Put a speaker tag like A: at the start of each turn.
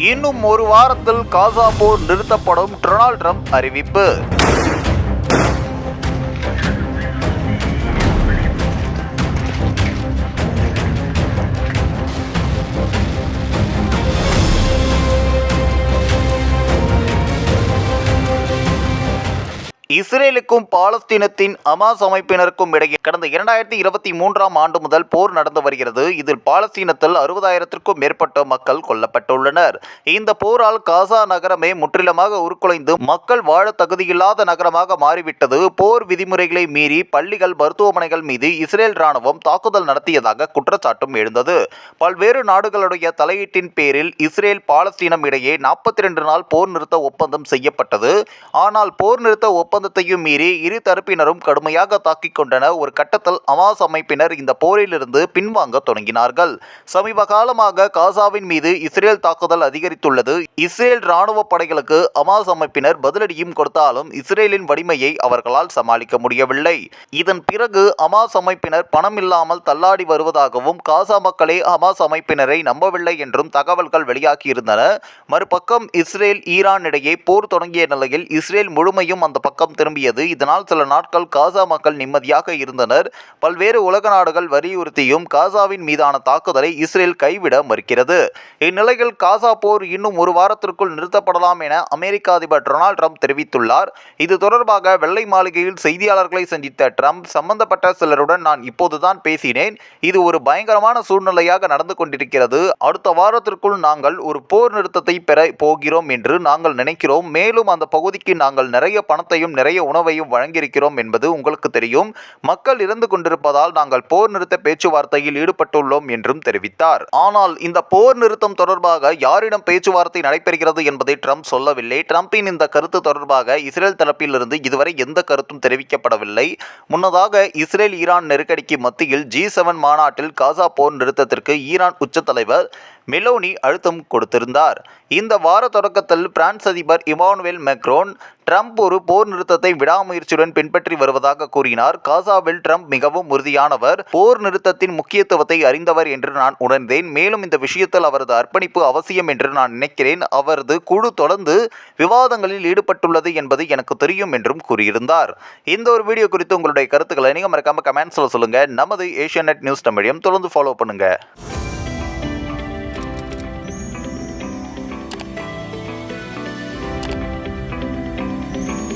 A: இன்னும் ஒரு வாரத்தில் காசா போர் நிறுத்தப்படும் டொனால்ட் ட்ரம்ப் அறிவிப்பு. இஸ்ரேலுக்கும் பாலஸ்தீனத்தின் அமாஸ் அமைப்பினருக்கும் இடையே கடந்த இரண்டாயிரத்தி இருபத்தி மூன்றாம் ஆண்டு முதல் போர் நடந்து வருகிறது. இதில் பாலஸ்தீனத்தில் அறுபதாயிரத்திற்கும் மேற்பட்ட மக்கள் கொல்லப்பட்டுள்ளனர். இந்த போரால் காசா நகரமே முற்றிலுமாக உருக்குலைந்து மக்கள் வாழ தகுதியில்லாத நகரமாக மாறிவிட்டது. போர் விதிமுறைகளை மீறி பள்ளிகள் மருத்துவமனைகள் மீது இஸ்ரேல் ராணுவம் தாக்குதல் நடத்தியதாக குற்றச்சாட்டும் எழுந்தது. பல்வேறு நாடுகளுடைய தலையீட்டின் பேரில் இஸ்ரேல் பாலஸ்தீனம் இடையே நாற்பத்தி ரெண்டு நாள் போர் நிறுத்த ஒப்பந்தம் செய்யப்பட்டது. ஆனால் போர் நிறுத்த ஒப்பந்தத்தையும் மீறி இரு தரப்பினரும் கடுமையாக தாக்கிக் கொண்டனர் ஒரு கட்டத்தில் அமாஸ் அமைப்பினர் இந்த போரிலிருந்து பின்வாங்க தொடங்கினார்கள். சமீப காலமாக காசாவின் மீது இஸ்ரேல் தாக்குதல் அதிகரித்துள்ளது. இஸ்ரேல் ராணுவ படைகளுக்கு அமாஸ் அமைப்பினர் பதிலடியும் கொடுத்தாலும் இஸ்ரேலின் வலிமையை அவர்களால் சமாளிக்க முடியவில்லை. இதன் பிறகு அமாஸ் அமைப்பினர் பணம் இல்லாமல் தள்ளாடி வருவதாகவும் காசா மக்களே அமாஸ் அமைப்பினரை நம்பவில்லை என்றும் தகவல்கள் வெளியாகியிருந்தன. மறுபக்கம் இஸ்ரேல் ஈரான் இடையே போர் தொடங்கிய நிலையில் இஸ்ரேல் முழுமையும் அந்த பக்கம் திரும்பியது. இதனால் சில நாட்கள் காசா மக்கள் நிம்மதியாக இருந்தனர். பல்வேறு உலக நாடுகள் வலியுறுத்தியும் காசாவின் மீதான தாக்குதலை இஸ்ரேல் கைவிட மறுக்கிறது. இந்நிலையில் காசா போர் இன்னும் ஒரு வாரத்திற்குள் நிறுத்தப்படலாம் என அமெரிக்க அதிபர் டொனால்ட் ட்ரம்ப் தெரிவித்துள்ளார். இது தொடர்பாக வெள்ளை மாளிகையில் செய்தியாளர்களை சந்தித்த ட்ரம்ப் சம்பந்தப்பட்ட சிலருடன் நான் இப்போதுதான் பேசினேன். இது ஒரு பயங்கரமான சூழ்நிலையாக நடந்து கொண்டிருக்கிறது. அடுத்த வாரத்திற்குள் நாங்கள் ஒரு போர் நிறுத்தத்தை பெற போகிறோம் என்று நாங்கள் நினைக்கிறோம். மேலும் அந்த பகுதிக்கு நாங்கள் நிறைய பணத்தையும் நிறைய உணவையும் வழங்கியிருக்கிறோம் என்பது உங்களுக்கு தெரியும். மக்கள் இறந்து கொண்டிருப்பதால் நாங்கள் போர் நிறுத்த பேச்சுவார்த்தையில் ஈடுபட்டுள்ளோம் என்றும் தெரிவித்தார். ஆனால் இந்த போர் நிறுத்தம் தொடர்பாக யாரிடம் பேச்சுவார்த்தை நடைபெறுகிறது என்பதை ட்ரம்ப் சொல்லவில்லை. ட்ரம்பின் இந்த கருத்து தொடர்பாக இஸ்ரேல் தரப்பிலிருந்து இதுவரை எந்த கருத்தும் தெரிவிக்கப்படவில்லை. முன்னதாக இஸ்ரேல் ஈரான் நெருக்கடிக்கு மத்தியில் ஜி செவன் மாநாட்டில் காசா போர் நிறுத்தத்திற்கு ஈரான் உச்ச தலைவர் மெலோனி அழுத்தம் கொடுத்திருந்தார். இந்த வார தொடக்கத்தில் பிரான்ஸ் அதிபர் இமானுவேல் மெக்ரோன் ட்ரம்ப் ஒரு போர் நிறுத்தத்தை விடாமுயற்சியுடன் பின்பற்றி வருவதாக கூறினார். காசாவில் ட்ரம்ப் மிகவும் உறுதியானவர். போர் நிறுத்தத்தின் முக்கியத்துவத்தை அறிந்தவர் என்று நான் உணர்ந்தேன். மேலும் இந்த விஷயத்தில் அவரது அர்ப்பணிப்பு அவசியம் என்று நான் நினைக்கிறேன். அவரது குழு தொடர்ந்து விவாதங்களில் ஈடுபட்டுள்ளது என்பது எனக்கு தெரியும் என்றும் கூறியிருந்தார். இந்த ஒரு வீடியோ குறித்து உங்களுடைய கருத்துக்களை நீங்கள் மறக்காம கமெண்ட்ஸில் சொல்லுங்கள் நமது ஏஷியா நியூஸ் தமிழையும் தொடர்ந்து ஃபாலோ பண்ணுங்கள்